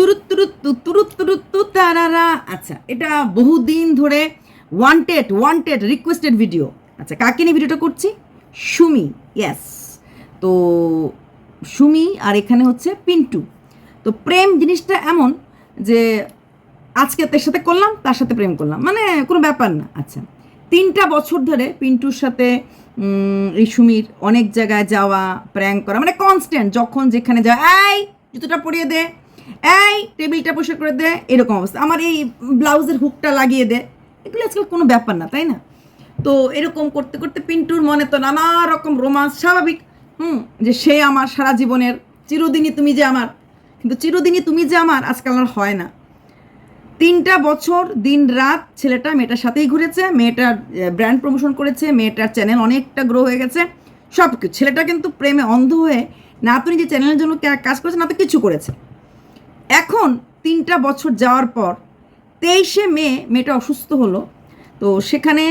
তুরুত তুরুত তুরুত তুরুত তারারা আচ্ছা এটা বহুদিন ধরে ওয়ান্টেড ওয়ান্টেড রিকোয়েস্টেড ভিডিও আচ্ছা কাকে নিয়ে ভিডিওটা করছি সুমি ইয়েস তো সুমি আর এখানে হচ্ছে পিন্টু তো প্রেম জিনিসটা এমন যে আজকে তার সাথে করলাম তার সাথে প্রেম করলাম মানে কোনো ব্যাপার না আচ্ছা তিনটা বছর ধরে পিন্টুর সাথে এই সুমির অনেক জায়গায় যাওয়া প্র্যাঙ্ক করা মানে কনস্ট্যান্ট যখন যেখানে যাওয়া এই জুতোটা পরিয়ে দে এই, টেবিলটা পরিষ্কার করে দে, এরকম অবস্থা। আমার এই ব্লাউজের হুকটা লাগিয়ে দে। এগুলো আজকাল কোনো ব্যাপার না, তাই না? তো এরকম করতে করতে পিন্টুর মনে তো নানা রকম রোমান্স স্বাভাবিক। হুম, যে সে আমার সারা জীবনের, চিরদিনই তুমি যে আমার। কিন্তু চিরদিনই তুমি যে আমার, আজকাল আর হয় না। তিনটা বছর, দিন রাত ছেলেটা মেয়েটার সাথেই ঘুরেছে, মেয়েটার ব্র্যান্ড প্রমোশন করেছে, মেয়েটার চ্যানেল অনেকটা গ্রো হয়ে গেছে। সব কিছু ছেলেটা কিন্তু প্রেমে অন্ধ হয়ে না তো নিজের চ্যানেলের জন্য কাজ করেছে না তো কিছু করেছে। এখন তিনটা বছর যাওয়ার পর তেইশে মে মেয়েটা অসুস্থ হলো। তো সেখানে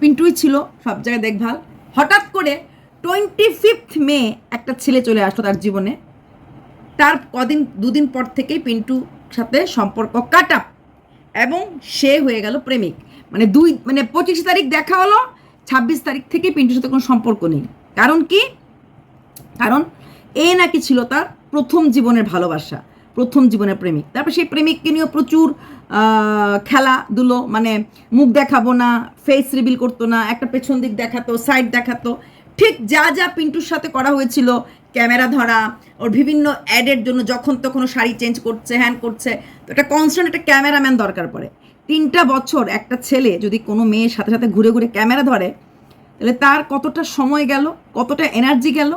পিন্টুই ছিল, সব জায়গায় দেখভাল। হঠাৎ করে টোয়েন্টি ফিফথ মে একটা ছেলে চলে আসলো তার জীবনে। তার কদিন, দুদিন পর থেকেই পিন্টু সাথে সম্পর্ক কাটা এবং সে হয়ে গেল প্রেমিক। মানে দুই মানে পঁচিশ তারিখ দেখা হলো, ছাব্বিশ তারিখ থেকে পিন্টুর সাথে কোনো সম্পর্ক নেই। কারণ কি? কারণ এ নাকি ছিল তার প্রথম জীবনের ভালোবাসা। প্রথম জীবনের প্রেমিক। তারপর সেই প্রেমিককে নিয়েও প্রচুর আহ, খেলাধুলো মানে মুখ দেখাবো না ফেস রিভিল করতো না একটা পেছন দিক দেখাতো সাইড দেখাতো। ঠিক যা যা পিন্টুর সাথে করা হয়েছিল ক্যামেরা ধরা ওর বিভিন্ন অ্যাডের জন্য যখন তখন শাড়ি চেঞ্জ করছে হ্যান করছে। তো একটা কনস্ট্যান্ট একটা ক্যামেরাম্যান দরকার পড়ে। তিনটা বছর একটা ছেলে যদি কোনো মেয়ের সাথে সাথে ঘুরে ঘুরে ক্যামেরা ধরে তাহলে তার কতটা সময় গেল কতটা এনার্জি গেল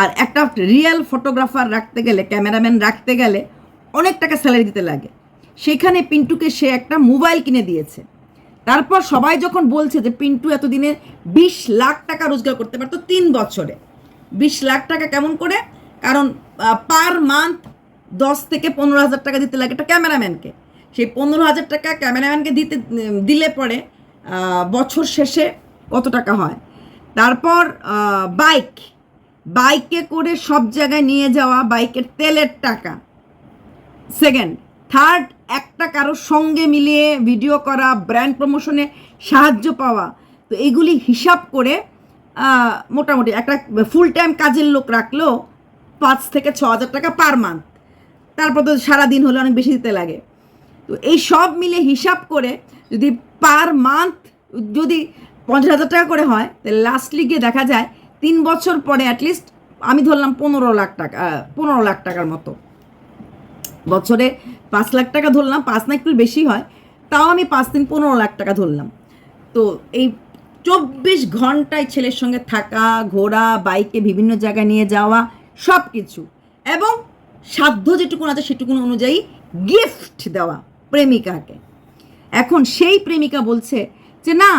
আর একটা রিয়েল ফটোগ্রাফার রাখতে গেলে ক্যামেরাম্যান রাখতে গেলে অনেক টাকা স্যালারি দিতে লাগে। সেখানে পিন্টুকে সে একটা মোবাইল কিনে দিয়েছে। তারপর সবাই যখন বলছে যে পিন্টু এতদিনে বিশ লাখ টাকা রোজগার করতে পারতো তিন বছরে। বিশ লাখ টাকা কেমন করে? কারণ পার মান্থ দশ থেকে পনেরো হাজার টাকা দিতে লাগে একটা ক্যামেরাম্যানকে সেই পনেরো হাজার টাকা ক্যামেরাম্যানকে দিতে দিলে পরে বছর শেষে কত টাকা হয়? তারপর বাইক বাইকে করে সব জায়গায় নিয়ে যাওয়া বাইকের তেলের টাকা। সেকেন্ড থার্ড একটা কারোর সঙ্গে মিলিয়ে ভিডিও করা ব্র্যান্ড প্রমোশনে সাহায্য পাওয়া। তো এইগুলি হিসাব করে মোটামুটি একটা ফুল টাইম কাজের লোক রাখলেও পাঁচ থেকে ছ হাজার টাকা পার মান্থ তারপর তো সারাদিন হলে অনেক বেশি দিতে লাগে। তো এই সব মিলে হিসাব করে যদি পার মান্থ যদি পঞ্চাশ হাজার টাকা করে হয়, তাহলে লাস্টলি গিয়ে দেখা যায় তিন বছর পরে অ্যাটলিস্ট আমি ধরলাম পনেরো লাখ টাকা পনেরো লাখ টাকার মতো। বছরে পাঁচ লাখ টাকা ধরলাম, পাঁচ না একটু বেশি হয়, তাও আমি পাঁচ দিন পনেরো লাখ টাকা ধরলাম। তো এই চব্বিশ ঘন্টায় ছেলের সঙ্গে থাকা, ঘোরা, বাইকে বিভিন্ন জায়গায় নিয়ে যাওয়া সব কিছু এবং সাধ্য যেটুকুন আছে সেটুকুন অনুযায়ী গিফট দেওয়া প্রেমিকাকে। এখন সেই প্রেমিকা বলছে যে, না,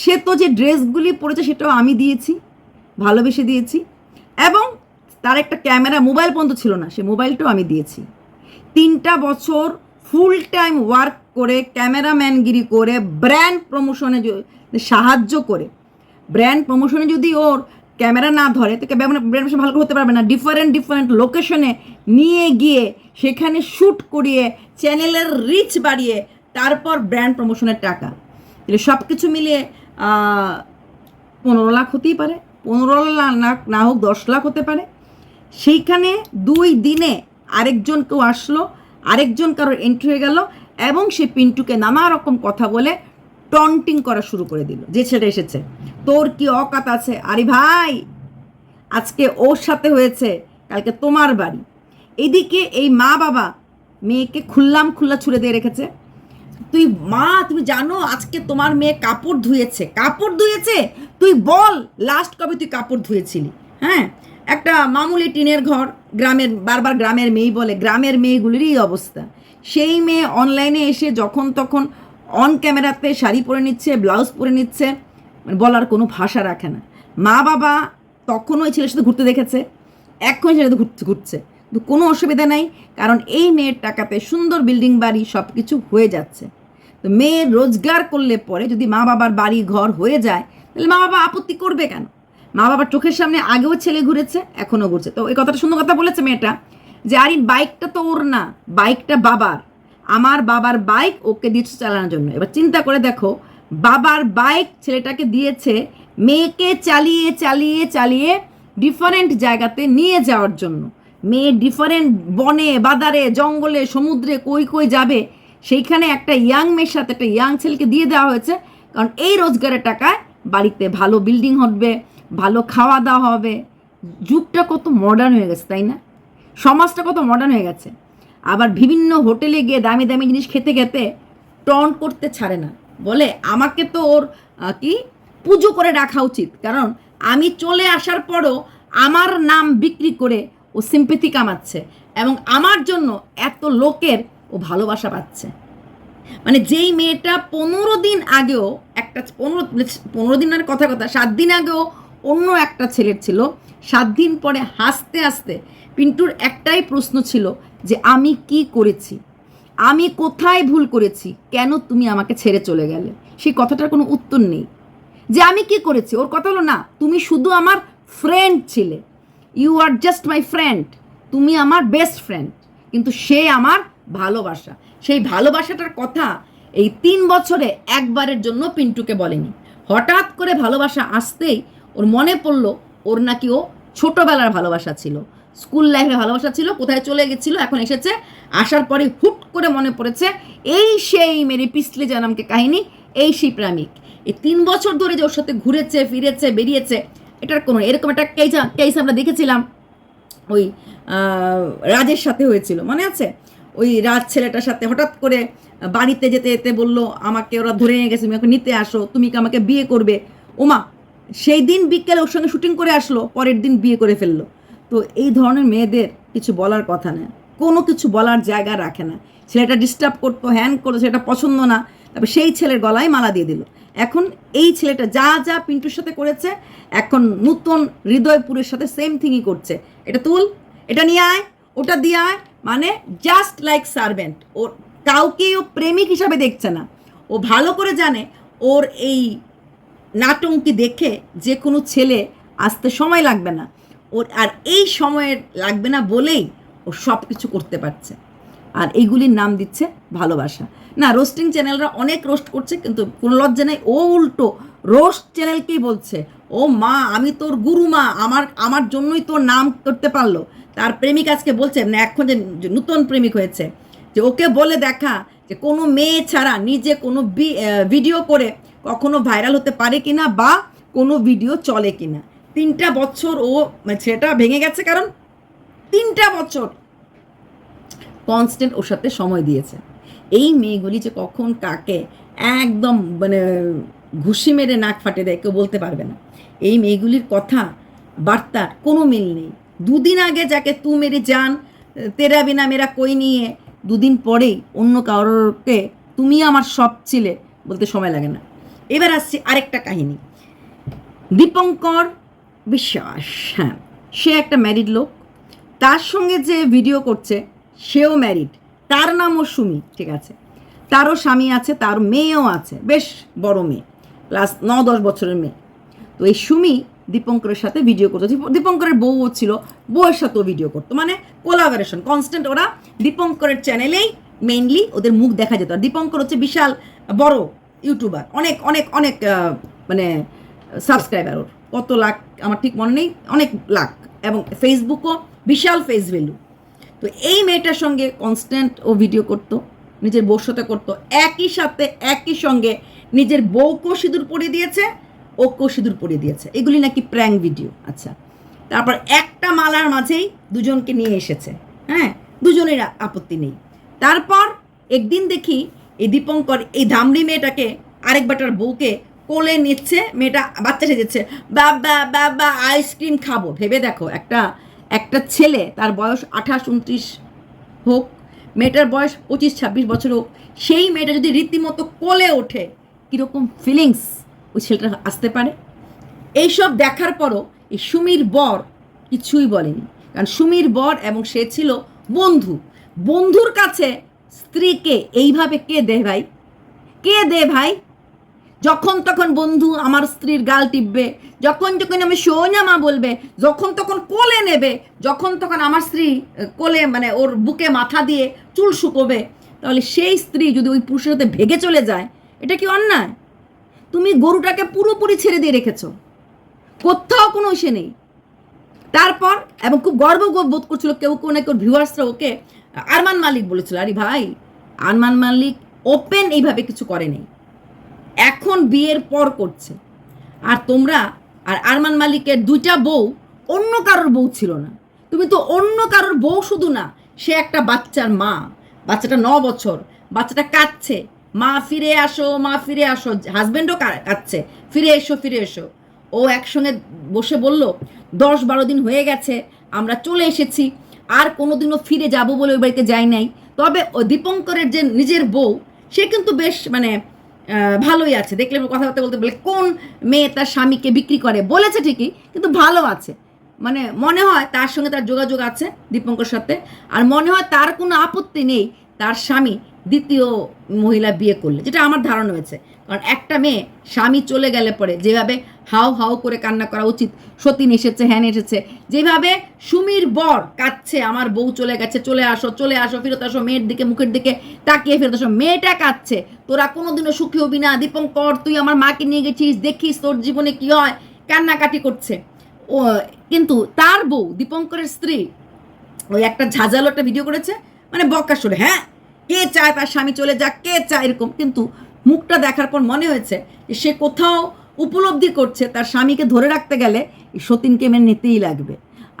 সে তো যে ড্রেসগুলি পরেছে সেটাও আমি দিয়েছি। ভালোবেসে দিয়েছি এবং তার একটা ক্যামেরা মোবাইল পর্যন্ত ছিল না, সে মোবাইলটাও আমি দিয়েছি। তিনটা বছর ফুল টাইম ওয়ার্ক করে, ক্যামেরাম্যানগিরি করে ব্র্যান্ড প্রমোশনে সাহায্য করে। ব্র্যান্ড প্রমোশনে যদি ওর ক্যামেরা না ধরে তো ব্র্যান্ড প্রমোশন ভালো হতে পারবে না। ডিফারেন্ট ডিফারেন্ট লোকেশনে নিয়ে গিয়ে সেখানে শ্যুট করিয়ে চ্যানেলের রিচ বাড়িয়ে, তারপর ব্র্যান্ড প্রমোশনের টাকা। সব কিছু মিলিয়ে পনেরো লাখ হতেই পারে। পনেরো লাখ না হোক দশ লাখ হতে পারে। সেইখানে দুই দিনে আরেকজন কেউ আসলো, আরেকজন কারোর এন্ট্রি হয়ে গেল এবং সে পিন্টুকে নানা রকম কথা বলে টন্টিং করা শুরু করে দিল, যে ছেলে এসেছে। তোর কি অকাত আছে? আরে ভাই, আজকে ওর সাথে হয়েছে, কালকে তোমার বাড়ি। এদিকে এই মা বাবা মেয়েকে খুললাম খুল্লা ছুড়ে দিয়ে রেখেছে। তুই মা, তুমি জানো আজকে তোমার মেয়ে কাপড় ধুয়েছে। কাপড় ধুয়েছে? তুই বল লাস্ট কবে তুই কাপড় ধুয়েছিলি? হ্যাঁ? একটা মামুলি টিনের ঘর, গ্রামের, বারবার গ্রামের মেয়েই বলে, গ্রামের মেয়েগুলিরই অবস্থা। সেই মেয়ে অনলাইনে এসে যখন তখন অন ক্যামেরাতে শাড়ি পরে নিচ্ছে ব্লাউজ পরে নিচ্ছে মানে বলার কোনো ভাষা রাখে না। মা বাবা তখনও ওই ছেলের সাথে ঘুরতে দেখেছে এখন ছেলে ঘুরতে ঘুরছে। কিন্তু কোনো অসুবিধা নাই, কারণ এই মেয়ের টাকাতে সুন্দর বিল্ডিং বাড়ি সব কিছু হয়ে যাচ্ছে। তো মেয়ের রোজগার করলে পরে যদি মা বাবার বাড়ি ঘর হয়ে যায়, তাহলে মা বাবা আপত্তি করবে কেন? মা বাবার চোখের সামনে আগেও ছেলে ঘুরেছে, এখনও ঘুরছে। তো এই কথাটা সুন্দর কথা বলেছে মেয়েটা যে, আরিন, বাইকটা তো ওর না, বাইকটা বাবার। আমার বাবার বাইক ওকে দিচ্ছে চালানোর জন্য। এবার চিন্তা করে দেখো, বাবার বাইক ছেলেটাকে দিয়েছে মেয়েকে চালিয়ে চালিয়ে চালিয়ে ডিফারেন্ট জায়গাতে নিয়ে যাওয়ার জন্য। মেয়ে ডিফারেন্ট বনে বাদারে জঙ্গলে, সমুদ্রে, কই কই যাবে সেইখানে একটা ইয়াং মেয়ের সাথে একটা ইয়াং ছেলেকে দিয়ে দেওয়া হয়েছে। কারণ এই রোজগারের টাকায় বাড়িতে ভালো বিল্ডিং হবে, ভালো খাওয়া দাওয়া হবে। যুগটা কত মডার্ন হয়ে গেছে, তাই না? সমাজটা কত মডার্ন হয়ে গেছে। আবার বিভিন্ন হোটেলে গিয়ে দামি দামি জিনিস খেতে খেতে টন করতে ছাড়ে না। বলে আমাকে তো ওর কি? পুজো করে রাখা উচিত। কারণ আমি চলে আসার পরও আমার নাম বিক্রি করে ও সিম্পেথি কামাচ্ছে। এবং আমার জন্য এত লোকের ভালোবাসা পাচ্ছে। মানে যেই মেয়েটা পনেরো দিন আগেও একটা পনেরো পনেরো দিন দিনের কথা কথা, সাত দিন আগেও অন্য একটা ছেলের ছিল। সাত দিন পরে হাসতে হাসতে পিন্টুর একটাই প্রশ্ন ছিল যে, আমি কি করেছি? আমি কোথায় ভুল করেছি? কেন তুমি আমাকে ছেড়ে চলে গেলে? সেই কথাটার কোনো উত্তর নেই। যে, আমি কি করেছি? ওর কথা হলো, না, তুমি শুধু আমার ফ্রেন্ড ছিলে। You are just my friend তুমি আমার বেস্ট ফ্রেন্ড কিন্তু সে আমার ভালোবাসা। সেই ভালোবাসাটার কথা এই তিন বছরে একবারের জন্য পিন্টুকে বলেনি। হঠাৎ করে ভালোবাসা আসতেই ওর মনে পড়ল ওর নাকি ও ছোটোবেলার ভালোবাসা ছিল। স্কুল লাইফে ভালোবাসা ছিল, কোথায় চলে গেছিল, এখন এসেছে। আসার পরে হুট করে মনে পড়েছে, এই সেই মেরি পিছলে জানামকে কাহিনী, এই সেই প্রেমিক। এই তিন বছর ধরে যে ওর সাথে ঘুরেছে, ফিরেছে, বেরিয়েছে, এটার কোনো এরকম একটা কেস কেস আমরা দেখেছিলাম, ওই রাজের সাথে হয়েছিল, মনে আছে? ওই রাজ ছেলেটার সাথে হঠাৎ করে বাড়িতে যেতে যেতে বলল, আমাকে ওরা ধরে নিয়ে গেছে, তুমি আমাকে নিতে আসো, তুমি কি আমাকে বিয়ে করবে? ওমা, সেই দিন বিকেলে ওর সঙ্গে শুটিং করে আসলো, পরের দিন বিয়ে করে ফেলল। তো এই ধরনের মেয়েদের কিছু বলার কথা না, কোনো কিছু বলার জায়গা রাখে না। ছেলেটা ডিস্টার্ব করতো, হ্যান করতো, সেটা পছন্দ না, তারপর সেই ছেলের গলায় মালা দিয়ে দিল। এখন এই ছেলেটা যা যা পিন্টুর সাথে করেছে, এখন নূতন হৃদয়পুরের সাথে সেম থিংই করছে। এটা তুল, এটা নিয়ে আয়, ওটা দিয়ে আয় মানে জাস্ট লাইক সার্ভেন্ট ওর কাউকেই ও প্রেমিক হিসাবে দেখছে না। ও ভালো করে জানে, ওর এই নাটঙ্কি দেখে যে কোনো ছেলে আসতে সময় লাগবে না। ওর আর এই সময়ের লাগবে না বলেই ও সব কিছু করতে পারছে। আর এইগুলির নাম দিচ্ছে ভালোবাসা। না রোস্টিং চ্যানেলরা অনেক রোস্ট করছে, কিন্তু কোনো লজ্জা নেই। ও উল্টো রোস্ট চ্যানেলকেই বলছে? ও মা, আমি তোর গুরুমা আমার আমার জন্যই তোর নাম করতে পারল। তার প্রেমিক আজকে বলছে, না, এখন যে নূতন প্রেমিক হয়েছে, যে ওকে বলে দেখা যে কোনো মেয়ে ছাড়া নিজে কোনো ভিডিও করে কখনো ভাইরাল হতে পারে কিনা বা কোনো ভিডিও চলে কিনা। তিনটা বছর ও মানে সেটা ভেঙে গেছে কারণ তিনটা বছর কনস্ট্যান্ট ওর সাথে সময় দিয়েছে। এই মেয়েগুলি যে কখন কাকে একদম মানে ঘুষি মেরে নাক ফাটে দেয়, কেউ বলতে পারবে না। এই মেয়েগুলির কথা, বার্তার কোনো মিল নেই। দুদিন আগে যাকে তু মেরে যান, তেরা বিনা মেরা কই নিয়ে, দুদিন পরেই অন্য কারোরকে তুমি আমার সব ছিলে বলতে সময় লাগে না। এবার আসছি আরেকটা কাহিনী। দীপঙ্কর বিশ্বাস হ্যাঁ সে একটা ম্যারিড লোক। তার সঙ্গে যে ভিডিও করছে, সেও ম্যারিড তার নামও সুমি, ঠিক আছে। তারও স্বামী আছে, তার মেয়েও আছে, বেশ বড় মেয়ে প্লাস ন দশ বছরের মেয়ে। তো এই সুমি দীপঙ্করের সাথে ভিডিও করতো। দীপঙ্করের বউও ছিল, বউয়ের সাথেও ভিডিও করতো। মানে কোলাবোরেশন কনস্ট্যান্ট ওরা দীপঙ্করের চ্যানেলেই মেইনলি ওদের মুখ দেখা যেত। আর দীপঙ্কর হচ্ছে বিশাল বড় ইউটিউবার অনেক অনেক অনেক মানে সাবস্ক্রাইবার ওর। কত লাখ, আমার ঠিক মনে নেই, অনেক লাখ। এবং ফেসবুকও বিশাল ফেস ভ্যালু তো এই মেয়েটার সঙ্গে কনস্ট্যান্ট ও ভিডিও করতো, নিজের বউর সাথে করতো। একই সাথে, একই সঙ্গে নিজের বউকেও সিঁদুর পরিয়ে দিয়েছে। ওকেও সিঁদুর পরিয়ে দিয়েছে। এগুলি নাকি প্র্যাঙ্ক ভিডিও আচ্ছা তারপর একটা মালার মাঝেই দুজনকে নিয়ে এসেছে। হ্যাঁ দুজনের আপত্তি নেই। তারপর একদিন দেখি এই দীপঙ্কর এই ধামড়ি মেয়েটাকে আরেক বাটার বউকে কোলে নিচ্ছে, মেয়েটা বাচ্চা সেজেছে, বাবা বাবা আইসক্রিম খাব। ভেবে দেখো, একটা একটা ছেলে, তার বয়স আঠাশ, উনত্রিশ হোক, মেয়েটার বয়স পঁচিশ, ছাব্বিশ বছর হোক, সেই মেয়েটা যদি রীতিমতো কোলে ওঠে, কীরকম ফিলিংস ওই ছেলেটা আসতে পারে। এইসব দেখার পরও এই সুমির বর কিছুই বলেনি। কারণ সুমির বর এবং সে ছিল বন্ধু। বন্ধুর কাছে স্ত্রীকে এইভাবে কে দে ভাই? কে দে ভাই? যখন তখন বন্ধু আমার স্ত্রীর গাল টিপবে, যখন যখন আমি সোনা মা বলবে, যখন তখন কোলে নেবে, যখন তখন আমার স্ত্রী কোলে মানে ওর বুকে মাথা দিয়ে চুল শুকোবে, তাহলে সেই স্ত্রী যদি ওই পুরুষের সাথে ভেগে চলে যায়, এটা কি অন্যায়? তুমি গরুটাকে পুরোপুরি ছেড়ে দিয়ে রেখেছো। কোথাও কোনো ইসে নেই। তারপর, এবং খুব গর্ব বোধ করছিল, কেউ কেউ নাকি ওর ভিউয়ার্সরা ওকে, আরমান মালিক বলেছিল, আরে ভাই, আরমান মালিক ওপেন এইভাবে কিছু করেনি এখন বিয়ের পর করছে। আর তোমরা, আর আরমান মালিকের দুইটা বউ, অন্য কারোর বউ ছিল না। তুমি তো অন্য কারোর বউ শুধু না, সে একটা বাচ্চার মা, বাচ্চাটা ন বছর, বাচ্চাটা কাঁদছে মা ফিরে আসো, মা ফিরে আসো। হাজব্যান্ডও কাচ্ছে ফিরে এসো ফিরে এসো। ও একসঙ্গে বসে বলল, দশ বারো দিন হয়ে গেছে, আমরা চলে এসেছি। আর কোনোদিনও ফিরে যাব বলে ওই বাড়িতে যাই নাই। তবে ও দীপঙ্করের যে নিজের বউ, সে কিন্তু বেশ মানে ভালোই আছে। দেখলে কথাবার্তা বলতে বলে, কোন মেয়ে তার স্বামীকে বিক্রি করে? বলেছে ঠিকই, কিন্তু ভালো আছে। মানে মনে হয় তার সঙ্গে তার যোগাযোগ আছে দীপঙ্কর সাথে। আর মনে হয় তার কোনো আপত্তি নেই, তার স্বামী দ্বিতীয় মহিলা বিয়ে করলে, যেটা আমার ধারণা হয়েছে। কারণ একটা মেয়ে স্বামী চলে গেলে পরে যেভাবে হাও হাও করে কান্না করা উচিত, সতীন এসেছে, হ্যান এসেছে, যেভাবে সুমির বর কাঁদছে, আমার বউ চলে গেছে, চলে আসো চলে আসো, ফেরত আসো, মেয়ের দিকে, মুখের দিকে তাকিয়ে ফেরত আসো, মেয়েটা কাঁদছে, তোরা কোনোদিনও সুখী হবি না, দীপঙ্কর, তুই আমার মাকে নিয়ে গেছিস, দেখিস তোর জীবনে কি হয় কান্নাকাটি করছে। ও, কিন্তু তার বউ দীপঙ্করের স্ত্রী, ওই একটা ঝাঁঝালো একটা ভিডিও করেছে মানে বক্কা সুরে হ্যাঁ? কে চায় তার স্বামী চলে যাক, কে চায় এরকম। কিন্তু মুখটা দেখার পর মনে হয়েছে সে কোথাও উপলব্ধি করছে তার স্বামীকে ধরে রাখতে গেলে সতীনকে মেনে নিতেই লাগবে।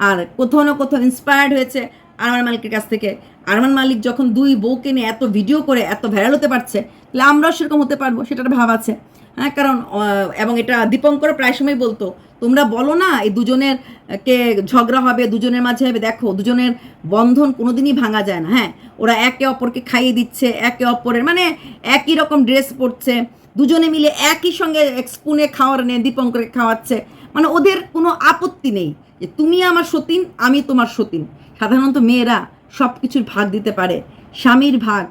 আর কোথাও না কোথাও ইন্সপায়ার্ড হয়েছে আরমান মালিকের কাছ থেকে। আরমান মালিক যখন দুই বউকে নিয়ে এত ভিডিও করে, এত ভাইরাল হতে পারছে, তাহলে আমরাও সেরকম হতে পারব, সেটার ভাব আছে। হ্যাঁ কারণ এবং এটা দীপঙ্কর প্রায় সময় বলতো, তোমরা বলো না, এই দুজনের কে ঝগড়া হবে, দুজনের মাঝে হবে, দেখো, দুজনের বন্ধন কোনোদিনই ভাঙা যায় না। হ্যাঁ ওরা একে অপরকে খাইয়ে দিচ্ছে, একে অপরের মানে একই রকম ড্রেস পরছে, দুজনে মিলে একই সঙ্গে স্পুনে খাওয়ার নেই দীপঙ্করকে খাওয়াচ্ছে মানে ওদের কোনো আপত্তি নেই যে, তুমি আমার সতীন, আমি তোমার সতীন। সাধারণত মেয়েরা সব কিছুর ভাগ দিতে পারে, স্বামীর ভাগ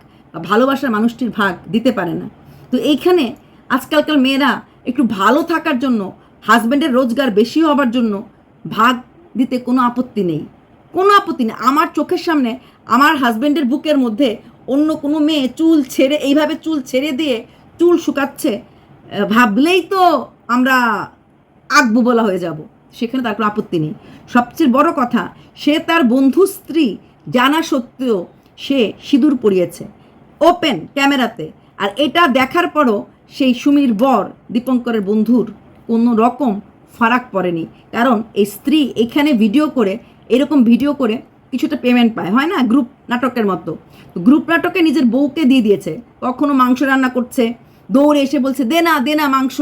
ভালোবাসার মানুষটির ভাগ দিতে পারে না। তো এইখানে আজকালকার মেয়েরা একটু ভালো থাকার জন্য হাজব্যান্ডের রোজগার বেশি হবার জন্য ভাগ দিতে কোনো আপত্তি নেই। কোনো আপত্তি নেই। আমার চোখের সামনে আমার হাজব্যান্ডের বুকের মধ্যে অন্য কোনো মেয়ে চুল ছেড়ে, এইভাবে চুল ছেড়ে দিয়ে চুল শুকাচ্ছে ভাবলেই তো আমরা আঁকবো বলা হয়ে যাব। সেখানে তার কোনো আপত্তি নেই। সবচেয়ে বড় কথা, সে তার বন্ধু স্ত্রী জানা সত্ত্বেও সে সিঁদুর পরিয়েছে। ওপেন ক্যামেরাতে আর এটা দেখার পরও সেই সুমির বর দীপঙ্করের বন্ধুর কোনো রকম ফারাক পড়েনি। কারণ এই স্ত্রী এখানে ভিডিও করে, এরকম ভিডিও করে কিছুটা পেমেন্ট পায়। হয় না? গ্রুপ নাটকের মতো। গ্রুপ নাটকে নিজের বউকে দিয়ে দিয়েছে। কখনো মাংস রান্না করছে। দৌড়ে এসে বলছে, দে না দে না মাংস।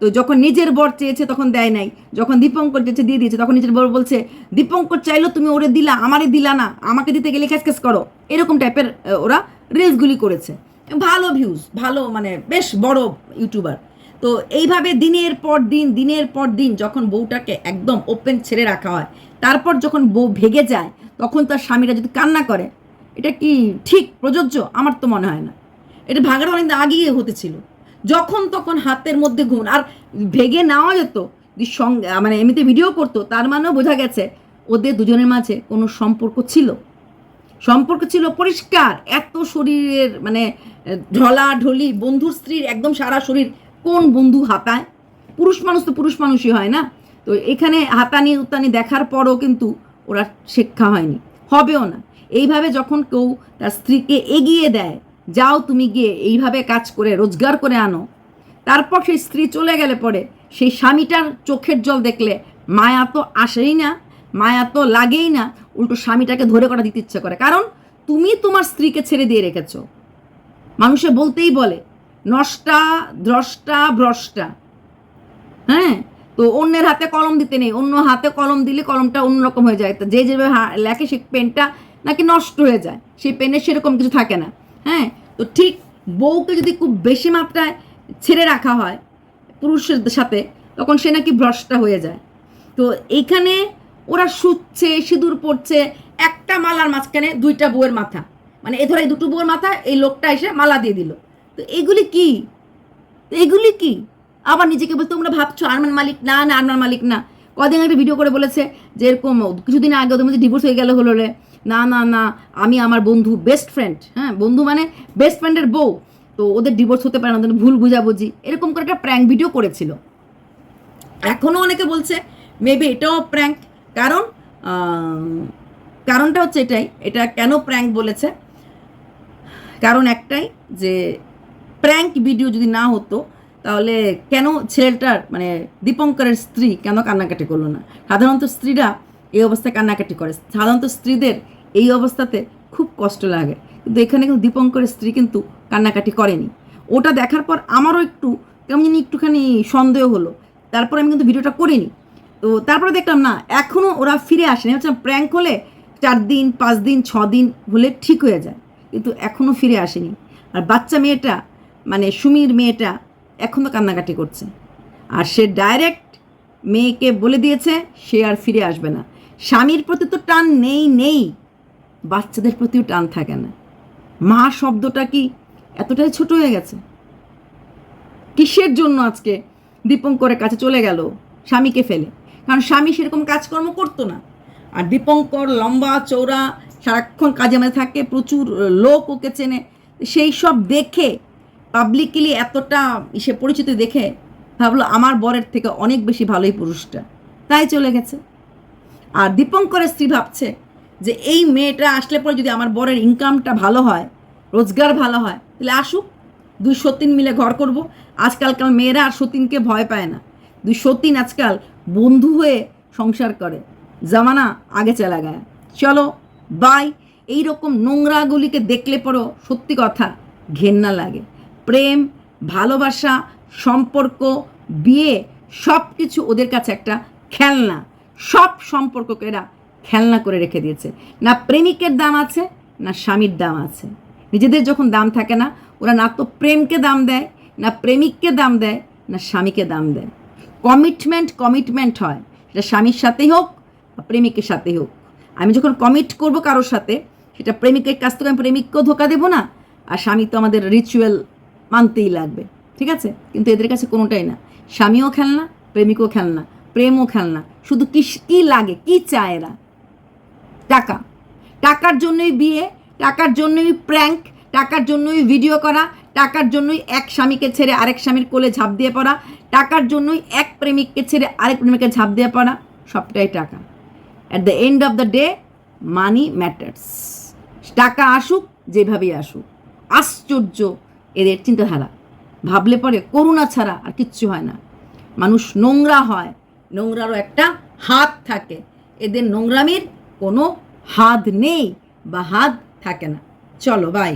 তো যখন নিজের বর চেয়েছে তখন দেয় নাই। যখন দীপঙ্কর চেয়েছে, দিয়ে দিয়েছে। তখন নিজের বর বলছে, দীপঙ্কর চাইলো তুমি ওরে দিলা, আমারে দিলা না। আমাকে দিতে গেলে খেস খেস করো। এরকম টাইপের ওরা রিলসগুলি করেছে। ভালো ভিউজ ভালো মানে বেশ বড় ইউটিউবার তো এইভাবে দিনের পর দিন, দিনের পর দিন যখন বউটাকে একদম ওপেন ছেড়ে রাখা হয়, তারপর যখন বউ ভেগে যায়, তখন তার স্বামীরা যদি কান্না করে, এটা কি ঠিক প্রযোজ্য? আমার তো মনে হয় না। এটা ভাগার অনেক আগেই হতেছিল যখন তখন হাতের মধ্যে ঘুম, আর ভেগে নেওয়া যেত সঙ্গে মানে এমনিতে ভিডিও করতো, তার মানেও বোঝা গেছে, ওদের দুজনের মাঝে কোনো সম্পর্ক ছিল। সম্পর্ক ছিল পরিষ্কার। এত শরীরের মানে ঢলা ঢলি, বন্ধুর স্ত্রীর একদম সারা শরীর কোন বন্ধু হাতায় পুরুষ মানুষ তো পুরুষ মানুষই হয় না। তো এখানে হাতানি উত্তানি দেখার পরও কিন্তু ওরা শিক্ষা হয়নি। হবেও না। এইভাবে যখন কেউ তার স্ত্রীকে এগিয়ে দেয়, যাও তুমি গিয়ে এইভাবে কাজ করে, রোজগার করে আনো। তারপর সেই স্ত্রী চলে গেলে পরে সেই স্বামীটার চোখের জল দেখলে মায়া তো আসেই না। মায়া তো লাগেই না উল্টো স্বামীটাকে ধরে করা দিতে ইচ্ছে করে। কারণ তুমি তোমার স্ত্রীকে ছেড়ে দিয়ে রেখেছ। মানুষে বলতেই বলে, নষ্টা, দ্রষ্টা, ভ্রষ্টা। হ্যাঁ? তো অন্যের হাতে কলম দিতে নেই। অন্য হাতে কলম দিলে কলমটা অন্যরকম হয়ে যায়। যে যেভাবে লেখে সেই পেনটা নাকি নষ্ট হয়ে যায়। সেই পেনের সেরকম কিছু থাকে না। হ্যাঁ? তো ঠিক বউকে যদি খুব বেশি মাত্রায় ছেড়ে রাখা হয় পুরুষের সাথে, তখন সে নাকি ভ্রষ্টা হয়ে যায়। তো এইখানে ওরা শুচ্ছে, সিঁদুর পড়ছে, একটা মালার মাঝখানে দুইটা বউয়ের মাথা। মানে এ ধরে দুটো বউয়ের মাথা, এই লোকটা এসে মালা দিয়ে দিল। তো এগুলি কি? এগুলি কি? আবার নিজেকে বলতে তোমরা ভাবছ, আরমান মালিক? না না, আরমান মালিক না। কদিন একটা ভিডিও করে বলেছে যে এরকম, কিছুদিন আগে ওদের মধ্যে ডিভোর্স হয়ে গেল হলো রে। না না না, আমি আমার বন্ধু বেস্ট ফ্রেন্ড হ্যাঁ বন্ধু মানে বেস্ট ফ্রেন্ডের বউ। তো ওদের ডিভোর্স হতে পারে না, ওদের ভুল বুঝাবুঝি। এরকম করে একটা প্র্যাঙ্ক ভিডিও করেছিল। এখনও অনেকে বলছে মেবি এটাও প্র্যাঙ্ক কারণ কারণটা হচ্ছে এটাই, এটা কেন প্র্যাঙ্ক বলেছে? কারণ একটাই যে প্র্যাঙ্ক ভিডিও যদি না হতো, তাহলে কেন ছেলেটার মানে দীপঙ্করের স্ত্রী কেন কান্নাকাটি করল না? সাধারণত স্ত্রীরা এই অবস্থায় কান্নাকাটি করে। সাধারণত স্ত্রীদের এই অবস্থাতে খুব কষ্ট লাগে। কিন্তু এখানে কিন্তু দীপঙ্করের স্ত্রী কিন্তু কান্নাকাটি করেনি। ওটা দেখার পর আমারও একটু, কেমন একটুখানি সন্দেহ হলো। তারপর আমি কিন্তু ভিডিওটা করিনি। তো তারপরে দেখলাম, না এখনও ওরা ফিরে আসেনি। হচ্ছে প্র্যাঙ্ক হলে চার দিন, পাঁচ দিন, ছ দিন হলে ঠিক হয়ে যায়। কিন্তু এখনও ফিরে আসেনি। আর বাচ্চা মেয়েটা মানে সুমির মেয়েটা এখনও কান্নাকাটি করছে। আর সে ডাইরেক্ট মেয়েকে বলে দিয়েছে, সে আর ফিরে আসবে না। স্বামীর প্রতি তো টান নেই নেই। বাচ্চাদের প্রতিও টান থাকে না। মা শব্দটা কি এতটাই ছোট হয়ে গেছে? কিসের জন্য আজকে দীপঙ্করের কাছে চলে গেল? স্বামীকে ফেলে। কারণ স্বামী সেরকম কাজকর্ম করতো না। আর দীপঙ্কর লম্বা চৌড়া সারাক্ষণ কাজে মাঝে থাকে, প্রচুর লোক ওকে চেনে। সেই সব দেখে পাবলিকলি এতটা সে পরিচিতি দেখে, ভাবলো আমার বরের থেকে অনেক বেশি ভালোই পুরুষটা। তাই চলে গেছে। আর দীপঙ্করের স্ত্রী ভাবছে যে এই মেয়েটা আসলে পরে যদি আমার বরের ইনকামটা ভালো হয়, রোজগার ভালো হয়, তাহলে আসুক। দুই সতীন মিলে ঘর করব। আজকালকাল মেয়েরা আর সতীনকে ভয় পায় না। দুই সতীন আজকাল বন্ধু হয়ে সংসার করে। জামানা আগে চলা গায় চলো বাই এই রকম নোংরাগুলিকে দেখলে পরও সত্যি কথা ঘেন্না লাগে। প্রেম, ভালোবাসা, সম্পর্ক, বিয়ে সব কিছু ওদের কাছে একটা খেলনা। সব সম্পর্ককে এরা খেলনা করে রেখে দিয়েছে। না প্রেমিকের দাম আছে, না স্বামীর দাম আছে। নিজেদের যখন দাম থাকে না, ওরা না তো প্রেমকে দাম দেয়, না প্রেমিককে দাম দেয়, না স্বামীকে দাম দেয়। কমিটমেন্ট কমিটমেন্ট হয়। সেটা স্বামীর সাথেই হোক প্রেমিকের সাথেই হোক। আমি যখন কমিট করব কারোর সাথে, সেটা প্রেমিকের কাছ থেকে আমি প্রেমিককেও ধোকা দেবো না, আর স্বামী তো আমাদের রিচুয়াল মানতেই লাগবে। ঠিক আছে? কিন্তু এদের কাছে কোনোটাই না। স্বামীও খেলনা, প্রেমিকও খেলনা, প্রেমও খেলনা। শুধু কি কী লাগে, কী চায় এরা? টাকা। টাকার জন্যই বিয়ে, টাকার জন্যই প্র্যাঙ্ক টাকার জন্যই ভিডিও করা টাকার জন্যই এক স্বামীকে ছেড়ে আরেক স্বামীর কোলে ঝাঁপ দিয়ে পড়া, টাকার জন্যই এক প্রেমিককে ছেড়ে আরেক প্রেমিককে ঝাঁপ দিয়ে পড়া, সবটাই টাকা। At the end of the day money matters টাকা আসুক, যেভাবেই আসুক। আশ্চর্য এদের চিন্তাধারা। ভাবলে পরে করুণা ছাড়া আর কিচ্ছু হয় না। মানুষ নোংরা হয়। নোংরারও একটা হাত থাকে। এদের নোংরামির কোনো হাত নেই বা হাত থাকে না। চলো বাই